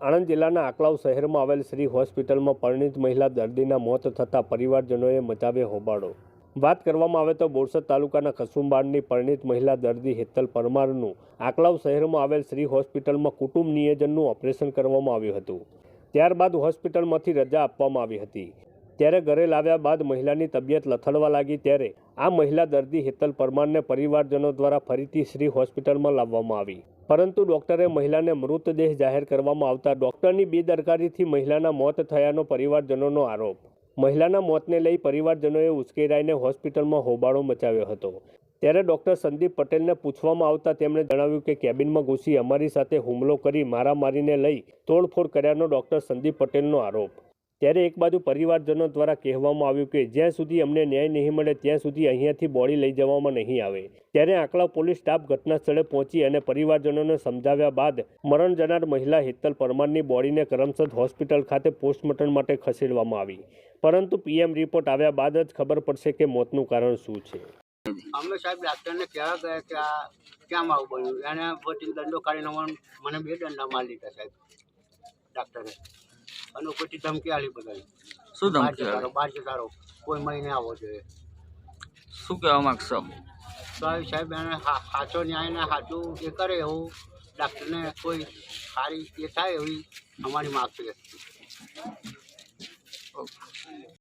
આણંદ જિલ્લાના આકલાવ શહેરમાં આવેલ શ્રી હોસ્પિટલમાં પરિણીત મહિલા દર્દીના મોત થતાં પરિવારજનોએ મચાવ્યો હોબાળો. વાત કરવામાં આવે તો બોરસદ તાલુકાના કસુંબાડની પરિણીત મહિલા દર્દી હેતલ પરમારનું આકલાવ શહેરમાં આવેલ શ્રી હોસ્પિટલમાં કુટુંબ નિયોજનનું ઓપરેશન કરવામાં આવ્યું હતું. ત્યારબાદ હોસ્પિટલમાંથી રજા આપવામાં આવી હતી. ત્યારે ઘરે લાવ્યા બાદ મહિલાની તબિયત લથડવા લાગી ત્યારે આ મહિલા દર્દી હેતલ પરમારને પરિવારજનો દ્વારા ફરીથી શ્રી હોસ્પિટલમાં લાવવામાં આવી. પરંતુ ડોક્ટરે મહિલાને મૃતદેહ જાહેર કરવામાં આવતા ડોક્ટરની બેદરકારીથી મહિલાના મોત થયાનો પરિવારજનોનો આરોપ. મહિલાના મોતને લઈ પરિવારજનોએ ઉશ્કેરાઈને હોસ્પિટલમાં હોબાળો મચાવ્યો હતો. ત્યારે ડૉક્ટર સંદીપ પટેલને પૂછવામાં આવતા તેમણે જણાવ્યું કે કેબિનમાં ઘૂસી અમારી સાથે હુમલો કરી મારામારીને લઈ તોડફોડ કર્યાનો ડૉક્ટર સંદીપ પટેલનો આરોપ. ત્યારે એક બાજુ પરિવારજનો દ્વારા કહેવામાં આવ્યું કે જ્યાં સુધી અમને ન્યાય નહીં મળે, ત્યાં સુધી અહીંયાથી બોડી લઈ જવામાં નહીં આવે. ત્યારે આંકડા પોલીસ સ્ટાફ ઘટના સ્થળે પહોંચી અને પરિવારજનોને સમજાવ્યા બાદ મરણ જનાર મહિલા હેતલ પરમારની બોડીને કરમસદ હોસ્પિટલ ખાતે પોસ્ટમોર્ટમ માટે ખસેડવામાં આવી. પરંતુ પીએમ રિપોર્ટ આવ્યા બાદ જ ખબર પડશે કે મોતનું કારણ શું છે. અમે સાહેબ ડાક્ટરને કહેવા ગયા કે આ કેમ આવું બન્યું? એને પછી દંડો કાઢીને મને બે દંડા મારી લીધા સાહેબ ડાક્ટરે. અને પછી ધમકી આલી બધાને શું ધમકી આવી? જતા રહો કોઈ મહિને આવો જોઈએ શું કહેવા માંગશો સાહેબ સાહેબ એને સાચો ન્યાય ને સાચું એ કરે એવું. ડાક્ટરને કોઈ સારી એ થાય એવી અમારી માગ છે.